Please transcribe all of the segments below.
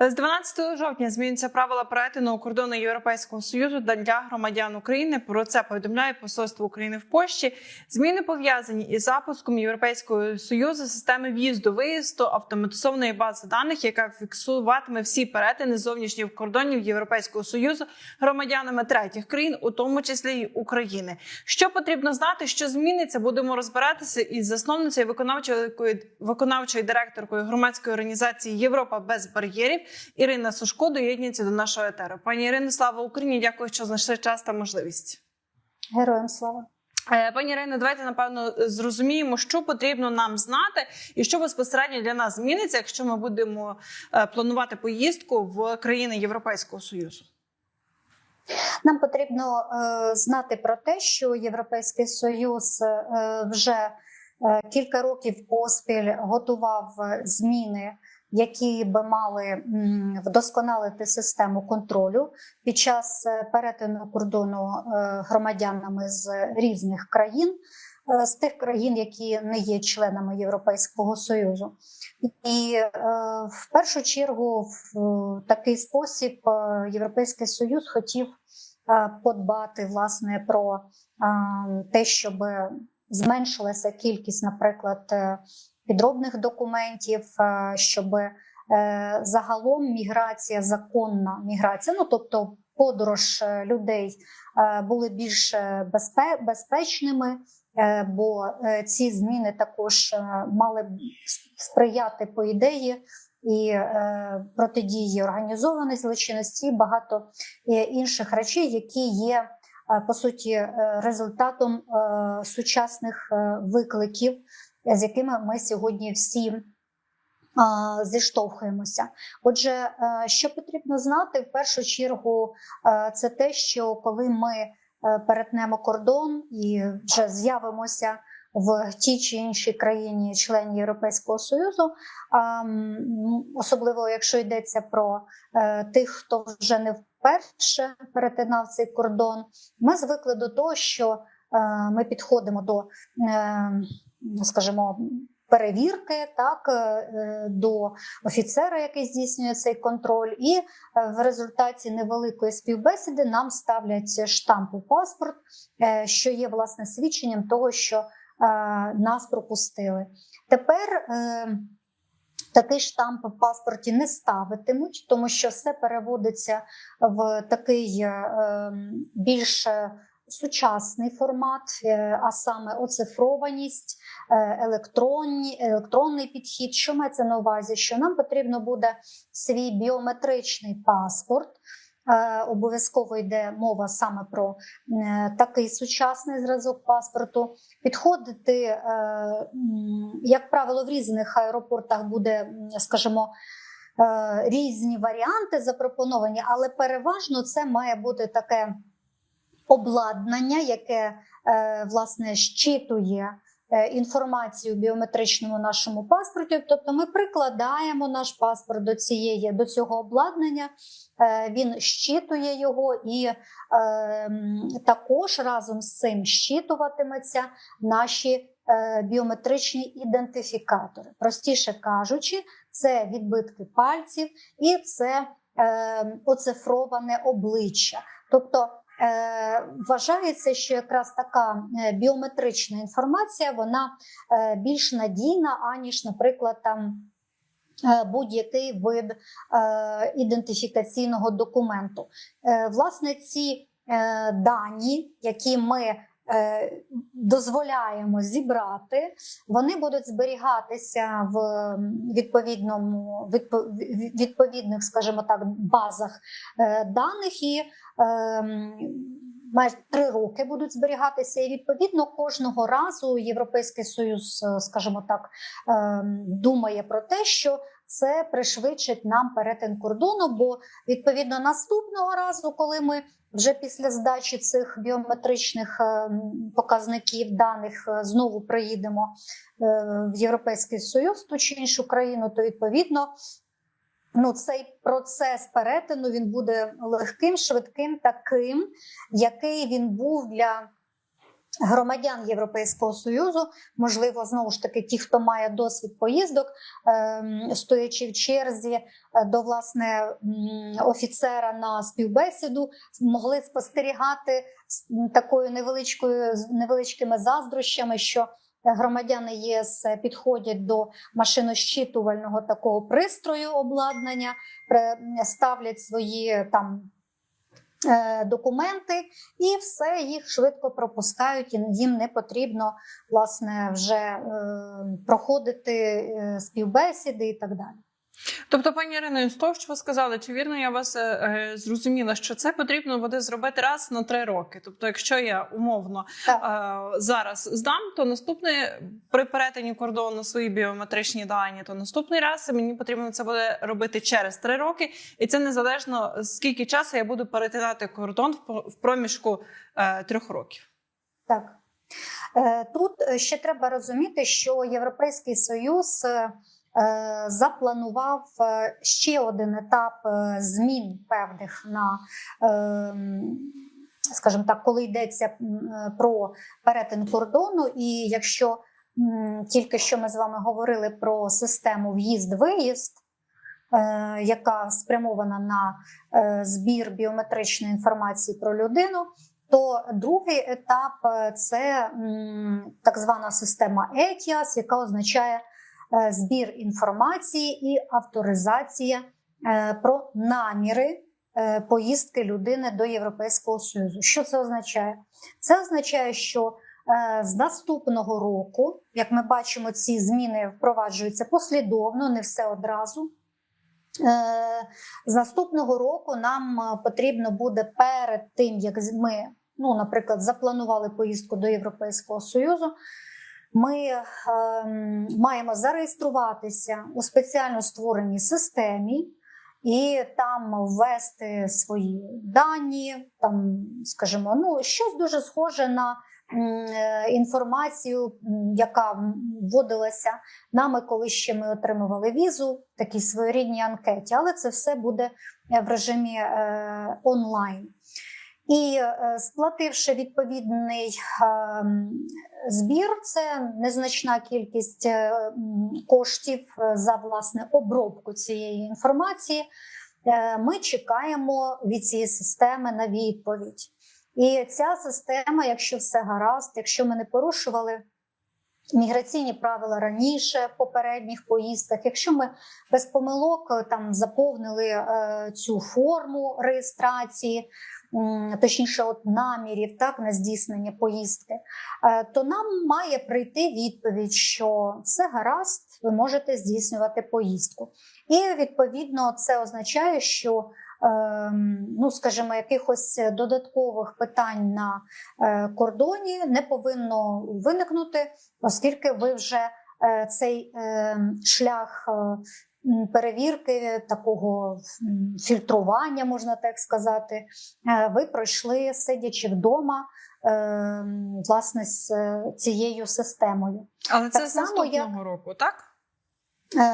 З 12 жовтня змінюються правила перетину кордону Європейського союзу для громадян України. Про це повідомляє посольство України в Польщі. Зміни пов'язані із запуском Європейського союзу системи в'їзду виїзду автоматизованої бази даних, яка фіксуватиме всі перетини зовнішніх кордонів Європейського союзу громадянами третіх країн, у тому числі й України. Що потрібно знати, що зміниться, будемо розбиратися із засновницею виконавчою виконавчою директоркою громадської організації Європа без бар'єрів Ірина Сушко доєднується до нашого етеру. Пані Ірино, слава Україні! Дякую, що знайшли час та можливість. Героям слава. Е, Пані Ірино, давайте напевно зрозуміємо, що потрібно нам знати, і що безпосередньо для нас зміниться, якщо ми будемо е, планувати поїздку в країни Європейського союзу. Нам потрібно е, знати про те, що Європейський Союз вже кілька років поспіль готував зміни, які би мали вдосконалити систему контролю під час е, перетину кордону е, громадянами з різних країн. е, З тих країн, які не є членами Європейського союзу, і в першу чергу в такий спосіб Європейський Союз хотів подбати власне про те, щоб зменшилася кількість, наприклад, підробних документів, е, щоб е, загалом міграція, законна міграція, ну тобто подорож е, людей були більш безпечними. Бо ці зміни також мали сприяти по ідеї і протидії організованої злочинності, і багато інших речей, які є по суті результатом сучасних викликів, з якими ми сьогодні всі е, зіштовхуємося. Отже, е, що потрібно знати в першу чергу, е, це те, що коли ми е, перетнемо кордон і вже з'явимося в тій чи іншій країні, члені Європейського Союзу, особливо якщо йдеться про е, тих, хто вже не вперше перетинав цей кордон, ми звикли до того, що е, ми підходимо до, е, скажімо, перевірки, так е, до офіцера, який здійснює цей контроль, і е, в результаті невеликої співбесіди нам ставлять штамп у паспорт, е, що є власне свідченням того, що нас пропустили. Тепер такий штамп в паспорті не ставитимуть, тому що все переводиться в такий ем, більш сучасний формат, е, а саме оцифрованість, е, електронні, електронний підхід. Що мається на увазі? Що нам потрібно буде свій біометричний паспорт. Е, Обов'язково йде мова саме про такий сучасний зразок паспорту. Підходити, як правило, в різних аеропортах буде, скажімо, різні варіанти запропоновані, але переважно це має бути таке обладнання, яке е, власне щитує е, інформацію в біометричному нашому паспорті. Тобто ми прикладаємо наш паспорт до цієї до цього обладнання, е, він щитує його і е, також разом з цим щитуватиметься наші. Біометричні ідентифікатори, простіше кажучи, це відбитки пальців і це е, оцифроване обличчя. Тобто вважається, що якраз така е, біометрична інформація вона е, більш надійна, аніж, наприклад, там. е, Будь-який вид е, ідентифікаційного документу. Е, власне, ці е, дані, які ми е, дозволяємо зібрати, вони будуть зберігатися в відповідному відповідних, скажімо так, базах е, даних і е, майже три роки будуть зберігатися. І відповідно кожного разу Європейський Союз, е, скажімо так, е, думає про те, що це пришвидшить нам перетин кордону. Бо відповідно наступного разу, коли ми вже після здачі цих біометричних е, показників даних е, знову приїдемо е, в Європейський Союз, ту чи іншу країну, то відповідно. Ну, цей процес перетину він буде легким, швидким, таким, який він був для громадян Європейського Союзу, можливо, знову ж таки, ті, хто має досвід поїздок, ем, стоячи в черзі е, до власне офіцера на співбесіду, могли спостерігати з такою невеличкою невеличкими заздрощами, що громадяни ЄС підходять до машинощитувального такого пристрою обладнання, ставлять свої там. Е, Документи і все їх швидко пропускають, і їм не потрібно власне вже е, проходити е, співбесіди і так далі. Тобто, пані Ірино, з того, що ви сказали, чи вірно я вас е, е, зрозуміла, що це потрібно буде зробити раз на три роки. Тобто, якщо я умовно е, зараз здам, то наступне при перетині кордону свої біометричні дані, то наступний раз мені потрібно це буде робити через три роки, і це незалежно скільки часу я буду перетинати кордон в проміжку е, трьох років. Так. Е, Тут ще треба розуміти, що Європейський Союз е, запланував е, ще один етап е, змін певних на, е, скажімо так, коли йдеться е, про перетин кордону, і якщо тільки що ми з вами говорили про систему в'їзд-виїзд, е, яка спрямована на е, збір біометричної інформації про людину, то другий етап е, це так звана система ETIAS, яка означає е, збір інформації і авторизація е, про наміри е, поїздки людини до Європейського Союзу. Що це означає? Це означає, що е, з наступного року, як ми бачимо, ці зміни впроваджуються послідовно, не все одразу. Е, З наступного року нам е, потрібно буде перед тим, як ми, ну, наприклад, запланували поїздку до Європейського Союзу. Ми ем, маємо зареєструватися у спеціально створеній системі і там ввести свої дані, там, скажімо, ну, щось дуже схоже на е, інформацію, яка вводилася нами, коли ще ми отримували візу, такі своєрідні анкеті, але це все буде е, в режимі е, онлайн. І е, сплативши відповідний е, збір, це незначна кількість е, коштів за власне обробку цієї інформації. Ми чекаємо від цієї системи на відповідь. І ця система, якщо все гаразд, якщо ми не порушували міграційні правила раніше в попередніх поїздках, якщо ми без помилок там заповнили цю форму реєстрації, точніше, от намірів так на здійснення поїздки, е, то нам має прийти відповідь, що все гаразд, ви можете здійснювати поїздку. І відповідно це означає, що ем, ну, скажімо, якихось додаткових питань на е, кордоні не повинно виникнути, оскільки ви вже е, цей е, шлях. Перевірки такого фільтрування, можна так сказати, е, ви пройшли сидячи вдома, е, власне, з е, цією системою. Але це Так з наступного як... року, так?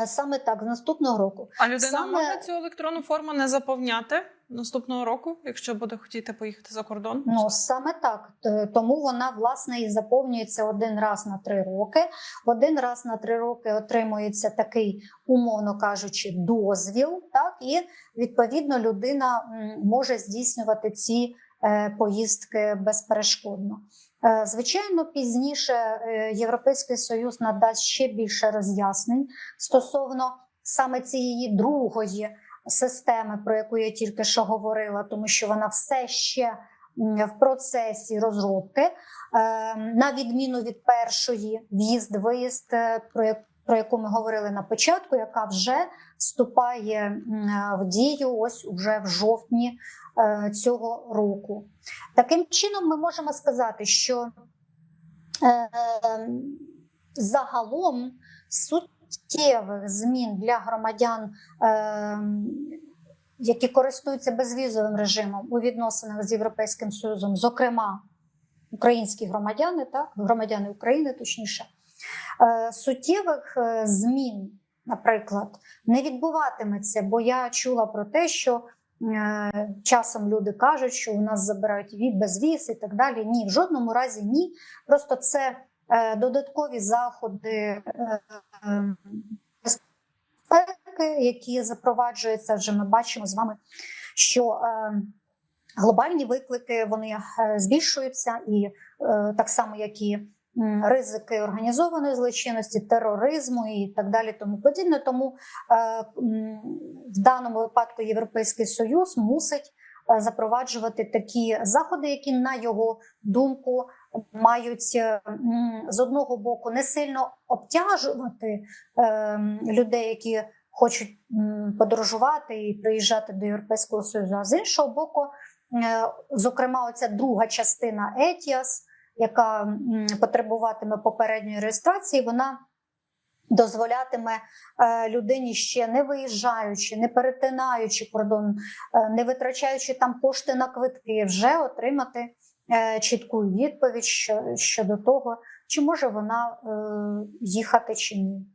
Саме так, з наступного року. А людина Саме- може цю електронну форму не заповняти наступного року, якщо буде хотіти поїхати за кордон? Ну саме так. Тому вона власне і заповнюється один раз на три роки. Один раз на три роки отримується такий, умовно кажучи, дозвіл. Так і відповідно людина може здійснювати ці е, поїздки безперешкодно. Е, Звичайно, пізніше е, Європейський Союз надасть ще більше роз'яснень стосовно саме цієї другої системи, про яку я тільки що говорила, тому що вона все ще в процесі розробки, Е, на відміну від першої в'їзд-виїзд, е, про яку ми говорили на початку, яка вже вступає в дію ось уже в жовтні е, цього року. Таким чином, ми можемо сказати, що е, загалом суттєвих змін для громадян, е, які користуються безвізовим режимом у відносинах з Європейським Союзом, зокрема українські громадяни, так, громадяни України, точніше, е, суттєвих е, змін, наприклад, не відбуватиметься, бо я чула про те, що е, часом люди кажуть, що у нас забирають безвіз і так далі. Ні, в жодному разі ні. Просто це додаткові заходи е, е, безпеки, які запроваджуються. Вже ми бачимо з вами, що е, глобальні виклики вони е, збільшуються, і е, так само, як і ризики організованої злочинності, тероризму і так далі, тому подібне. Тому е, в даному випадку Європейський Союз мусить е, запроваджувати такі заходи, які на його думку мають е, з одного боку не сильно обтяжувати е, людей, які хочуть подорожувати і приїжджати до Європейського Союзу, а з іншого боку, е, зокрема, оця друга частина ETIAS, яка потребуватиме попередньої реєстрації, вона дозволятиме людині ще не виїжджаючи, не перетинаючи кордон, не витрачаючи там кошти на квитки, вже отримати чітку відповідь що- щодо того, чи може вона е, їхати чи ні.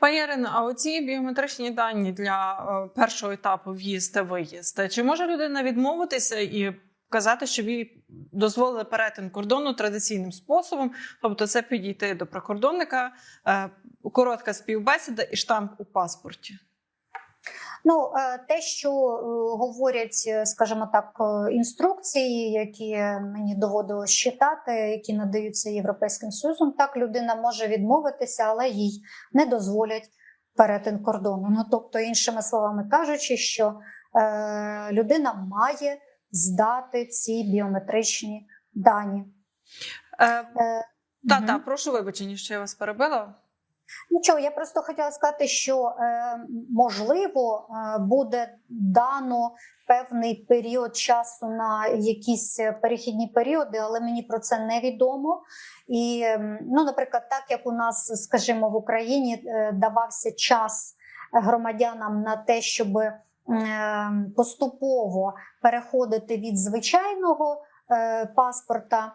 Пані Ірино, а оці біометричні дані для е, першого етапу в'їзд та виїзд, чи може людина відмовитися і казати, що їй дозволили перетин кордону традиційним способом, тобто це підійти до прикордонника, е, коротка співбесіда і штамп у паспорті? Ну, е, те, що е, говорять, е, скажімо так, інструкції, які мені доводилось читати, які надаються Європейським Союзом, так людина може відмовитися, але їй не дозволять перетин кордону. Ну, тобто, іншими словами кажучи, що е, людина має здати ці біометричні дані. Е, Е, та, мгм. та, прошу вибачення, що я вас перебила. Нічого, я просто хотіла сказати, що е, можливо е, буде дано певний період часу на якісь е, перехідні періоди, але мені про це невідомо. І, ну, наприклад, так як у нас, скажімо, в Україні е, давався час громадянам на те, щоб поступово переходити від звичайного паспорта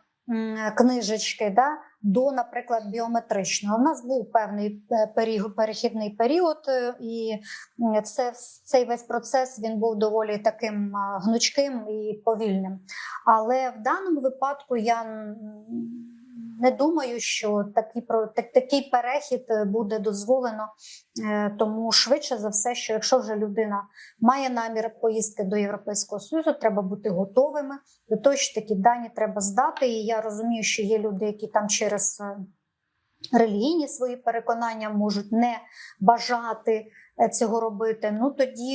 книжечки да, до, наприклад, біометричного. У нас був певний е, перехідний період, е, і це, цей весь процес він був доволі таким гнучким і повільним. Але в даному випадку я не думаю, що такий, про- так- такий перехід е, буде дозволено, Е, тому швидше за все, що якщо вже людина має намір поїздки до Європейського Союзу, треба бути готовими до того, що такі дані треба здати. І я розумію, що є люди, які там через е, релігійні свої переконання можуть не бажати цього робити. Ну тоді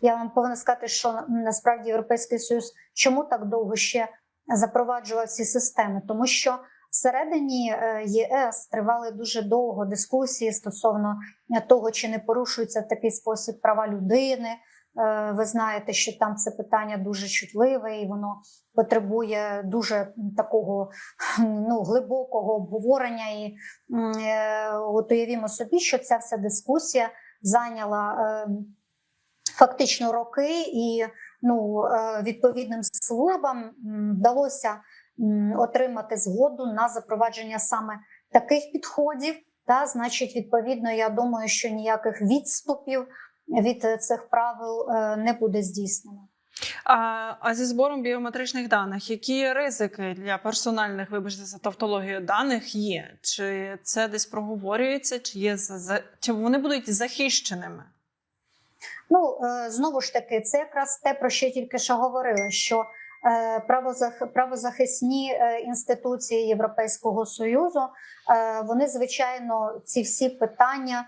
я вам повинна сказати, що насправді Європейський Союз чому так довго ще запроваджував ці системи, тому що. Всередині е, ЄС тривали дуже довго дискусії стосовно е, того, чи не порушуються в такий спосіб права людини. Е, Ви знаєте, що там це питання дуже чутливе, і воно потребує дуже такого ну, глибокого обговорення. І от уявімо собі, що ця вся дискусія зайняла фактично роки, і ну, відповідним службам вдалося отримати згоду на запровадження саме таких підходів. Та, значить, відповідно, я думаю, що ніяких відступів від е, цих правил е, не буде здійснено. А, а зі збором біометричних даних, які ризики для персональних, вибачте за тавтологію даних є? Чи це десь проговорюється, чи є чи вони будуть захищеними? Ну е, знову ж таки, це якраз те, про що я тільки що говорила, що правозахисні е, інституції Європейського союзу е, вони звичайно ці всі питання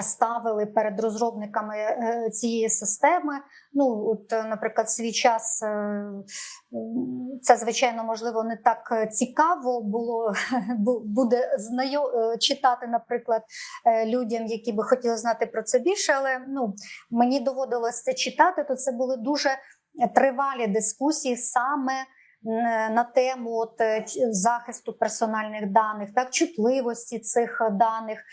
ставили перед розробниками е, цієї системи. Ну, от, е, наприклад, свій час е, це звичайно можливо не так цікаво було буде знайо е, читати, наприклад, е, людям, які би хотіли знати про це більше, але ну мені доводилось це читати, то це були дуже тривалі дискусії саме на тему от, е, захисту персональних даних, так чутливості цих даних,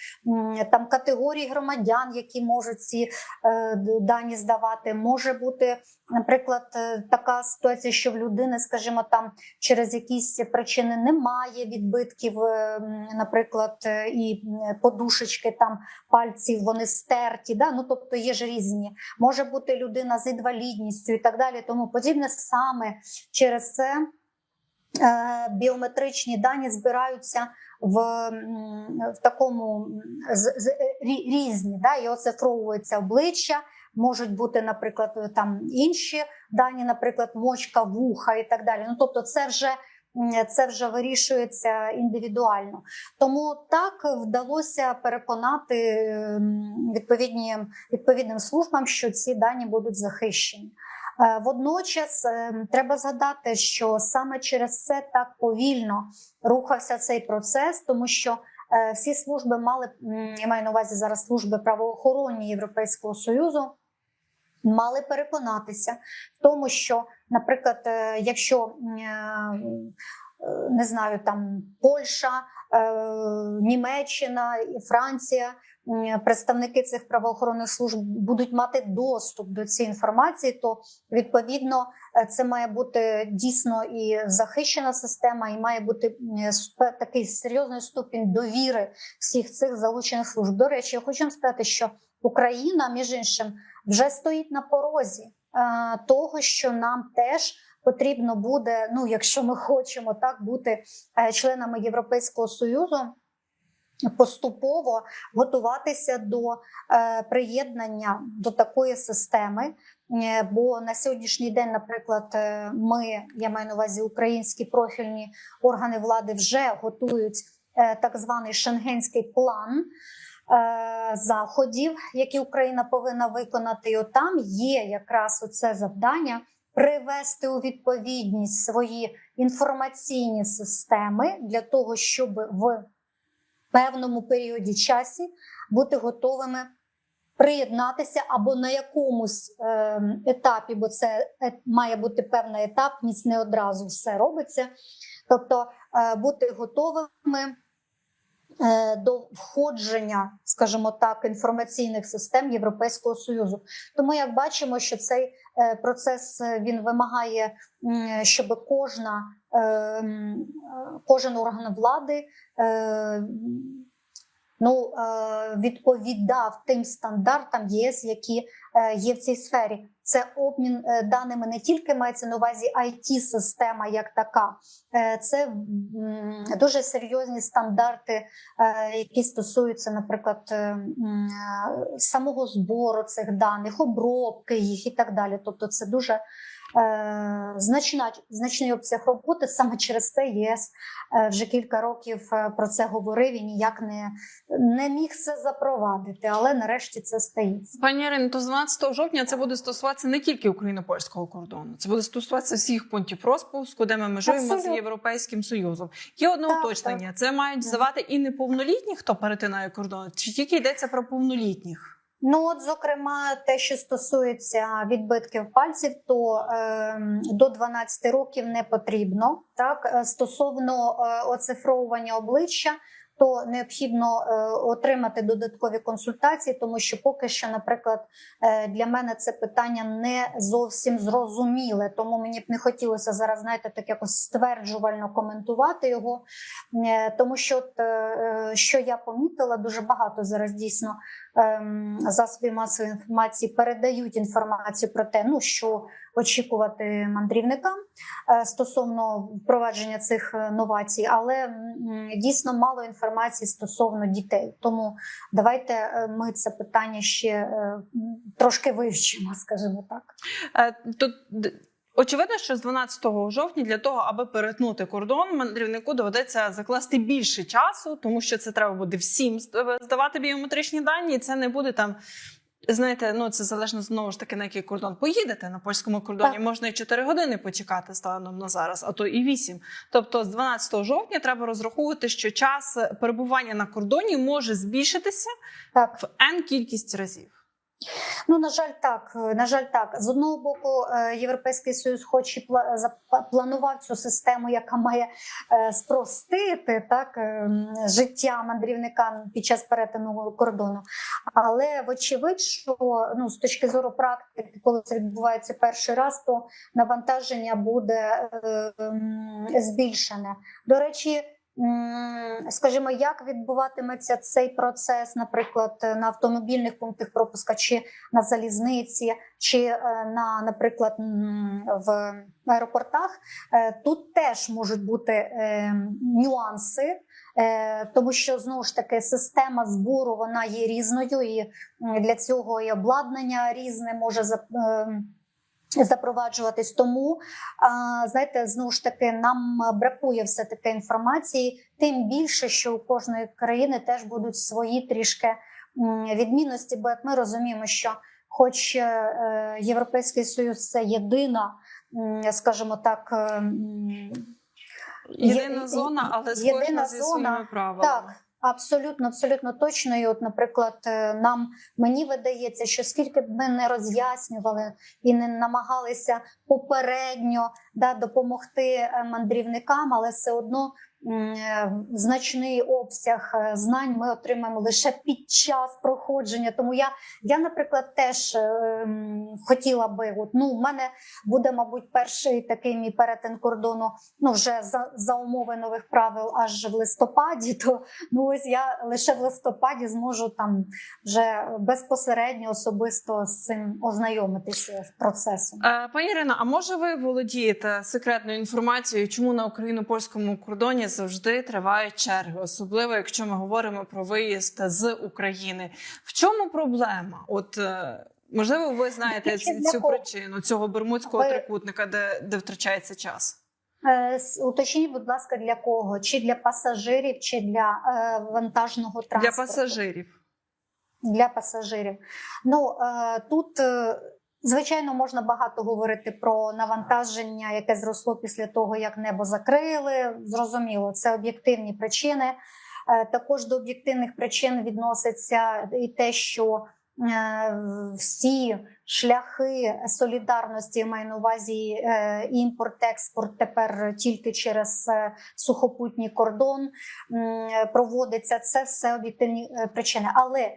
там категорії громадян, які можуть ці е, дані здавати. Може бути, наприклад, е, така ситуація, що в людини, скажімо, там через якісь причини немає відбитків, е, наприклад, е, і подушечки там пальців вони стерті. Да? Ну тобто є ж різні. Може бути людина з інвалідністю і так далі. Тому подібне саме через це. Е, Біометричні дані збираються в, в такому з, з, рі- різні, да, і оцифровується обличчя, можуть бути, наприклад, там інші дані, наприклад, мочка, вуха і так далі. Ну тобто, це вже це вже вирішується індивідуально. Тому так вдалося переконати відповідні відповідним службам, що ці дані будуть захищені. Е, Водночас е, треба згадати, що саме через це так повільно рухався цей процес, тому що е, всі служби мали я маю на увазі зараз служби правоохоронні Європейського союзу. Мали переконатися в тому, що, наприклад, е, якщо не знаю, там Польща, Німеччина Франція, представники цих правоохоронних служб будуть мати доступ до цієї інформації, то відповідно е, це має бути дійсно і захищена система, і має бути такий серйозний ступінь довіри всіх цих залучених служб. До речі, я хочу сказати, що Україна, між іншим, вже стоїть на порозі е, того, що нам теж потрібно буде, ну якщо ми хочемо так бути е, членами Європейського союзу. Поступово готуватися до е, приєднання до такої системи, Е, бо на сьогоднішній день, наприклад, е, ми, я маю на увазі українські профільні органи влади, вже готують так званий шенгенський план заходів, які Україна повинна виконати. І от там є якраз оце завдання привести у відповідність свої інформаційні системи для того, щоб в певному періоді часі бути готовими приєднатися або на якомусь е, етапі, бо це е, має бути певна етапність, не одразу все робиться. Тобто е, бути готовими до входження, скажімо так, інформаційних систем Європейського союзу. Тому як бачимо, що цей е, процес е, він вимагає, щоб кожна е, е, кожен орган влади. е, Ну, е, відповідав тим стандартам ЄС, які е, є в цій сфері. Це обмін е, даними не тільки мається на увазі it система як така, Е, це дуже серйозні стандарти, е, які стосуються, наприклад, е, е, самого збору цих даних, обробки їх і так далі. Тобто, це дуже е, значна, значний обсяг роботи. Саме через це ЄС е, вже кілька років е, про це говорив і ніяк не, не міг це запровадити, але нарешті це стається. Пані Ірино, то з 12 жовтня це буде стосуватися не тільки україно-польського кордону, це буде стосуватися всіх пунктів розпуску, де ми межуємо з Європейським Союзом. Є одне Так, уточнення: це мають здавати і неповнолітні, хто перетинає кордон, чи тільки йдеться про повнолітніх? Ну, от, зокрема, те, що стосується відбитків пальців, то е, до 12 років не потрібно. Так, Е, стосовно е, оцифровування обличчя, то необхідно е, отримати додаткові консультації, тому що поки що, наприклад, е, для мене це питання не зовсім зрозуміле. Тому мені б не хотілося зараз, знаєте, так якось стверджувально коментувати його, Е, тому що, от, що я помітила, дуже багато зараз дійсно ем, засоби масової інформації передають інформацію про те, ну що очікувати мандрівникам е, стосовно впровадження цих е, новацій, але дійсно мало інформації стосовно дітей. Тому давайте е, ми це питання ще трошки вивчимо, скажімо так. Тут очевидно, що з 12 жовтня для того, аби перетнути кордон, мандрівнику доведеться закласти більше часу, тому що це треба буде всім здавати біометричні дані, і це не буде там. Знаєте, ну це залежно знову ж таки на який кордон поїдете. На польському кордоні Так. можна і 4 години почекати станом на зараз, а то і 8. Тобто з 12 жовтня треба розраховувати, що час перебування на кордоні може збільшитися Так. в N кількість разів. Ну, на жаль, так. е, На жаль, так. З одного боку, е, Європейський Союз, хоч і планував цю систему, яка має е, спростити так, життя мандрівникам під час перетину кордону. Але вочевидь, що ну, з точки зору практики, коли це відбувається перший раз, то навантаження буде збільшене. До речі, скажімо, як відбуватиметься цей процес, наприклад, на автомобільних пунктах пропуска, чи на залізниці, чи е, на, наприклад, в аеропортах, Е, тут теж можуть бути е, нюанси. Тому що знову ж таки система збору вона є різною, і для цього і обладнання різне може зап- е, запроваджуватись. Тому знаєте, знову ж таки, нам бракує все таки інформації, тим більше, що у кожної країни теж будуть свої трішки відмінності, бо як ми розуміємо, що хоч е, Європейський Союз це єдина, скажімо так. Єдина зона, але єдина кожна зі зона, своїми правилами. Так, абсолютно, абсолютно точно. І от, наприклад, е, нам мені видається, що скільки б ми не роз'яснювали і не намагалися попередньо да, допомогти е, мандрівникам, але все одно значний обсяг е, знань ми отримаємо лише під час проходження. Тому я, я наприклад, теж е, хотіла би, от, ну, в мене буде, мабуть, перший такий мій перетин кордону ну вже за, за умови нових правил аж в листопаді, то ну ось я лише в листопаді зможу там вже безпосередньо особисто з цим ознайомитися з процесом. Е, Пані Ірина, а може ви володієте секретною інформацією, чому на україно-польському кордоні завжди тривають черги, особливо якщо ми говоримо про виїзд з України? В чому проблема? От е, можливо, ви знаєте для цю кого? причину цього бермудського Ви- трикутника, де, де втрачається час? Е, Уточніть, будь ласка, для кого? Чи для пасажирів, чи для е, вантажного Для пасажирів. для пасажирів. Ну е, тут, е, звичайно, можна багато говорити про навантаження, яке зросло після того, як небо закрили. Зрозуміло, це об'єктивні причини. Е, Також до об'єктивних причин відноситься і те, що е, всі шляхи солідарності маю на увазі е, імпорт-експорт тепер тільки через сухопутній кордон проводиться. Це все об'єктивні причини. Але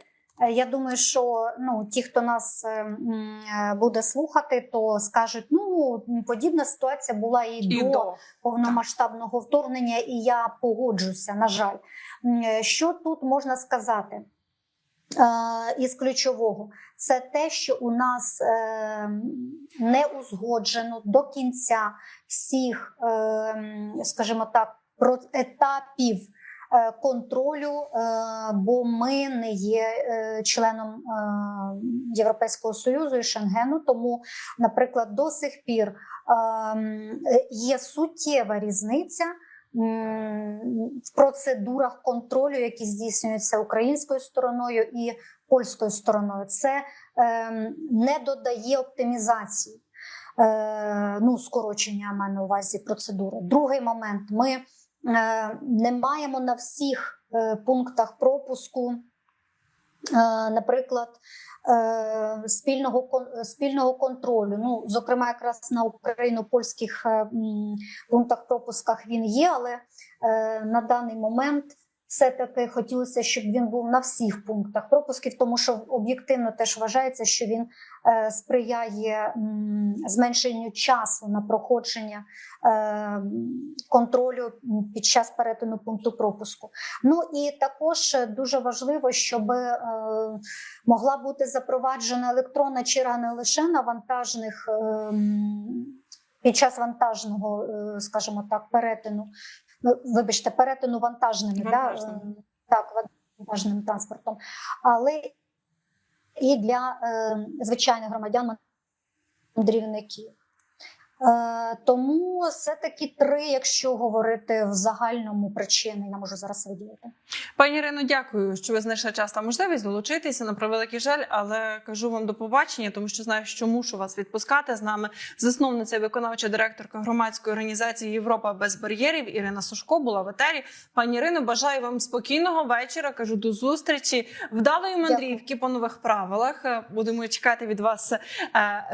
Я думаю, що ну ті, хто нас е, е, буде слухати, то скажуть: ну подібна ситуація була і, І до, до. повномасштабного вторгнення, і я погоджуся. На жаль, е, що тут можна сказати? Е, Із ключового це те, що у нас е, не узгоджено до кінця всіх, е, скажімо так, етапів е, контролю, е, бо ми не є е, членом е, Європейського союзу і Шенгену. Тому, наприклад, до сих пір е, є суттєва різниця. В процедурах контролю, які здійснюються українською стороною і польською стороною, це е, не додає оптимізації, е, ну скорочення маю на увазі процедури. Другий момент: ми е, не маємо на всіх е, пунктах пропуску, е, наприклад, е, спільного спільного контролю. Ну, зокрема, якраз на україно-польських е, пунктах пропусках він є, але е, на даний момент. Все-таки хотілося, щоб він був на всіх пунктах пропусків, тому що об'єктивно теж вважається, що він е, сприяє зменшенню часу на проходження е, контролю під час перетину пункту пропуску. Ну і також дуже важливо, щоб е, могла бути запроваджена електронна черга не лише на вантажних. е, Під час вантажного, скажімо так, перетину, ну, вибачте, перетину вантажними, Вантажним. Да, е, так, вантажним транспортом, але і для е, звичайних громадян мандрівників. Е, Тому це такі три, якщо говорити в загальному причини, я можу зараз виділити. Пані Ірино, дякую, що ви знайшли час та можливість долучитися на превеликий жаль, але кажу вам до побачення, тому що знаю, що мушу вас відпускати з нами. Засновниця і виконавча директорка громадської організації Європа без бар'єрів Ірина Сушко була в етері. Пані Ірино, бажаю вам спокійного вечора. Кажу до зустрічі, вдалої мандрівки по нових правилах. Е, Будемо чекати від вас е,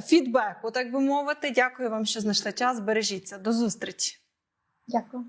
фідбеку, так би мовити. Дякую вам, що знайшли час. Бережіться. До зустрічі. Дякую.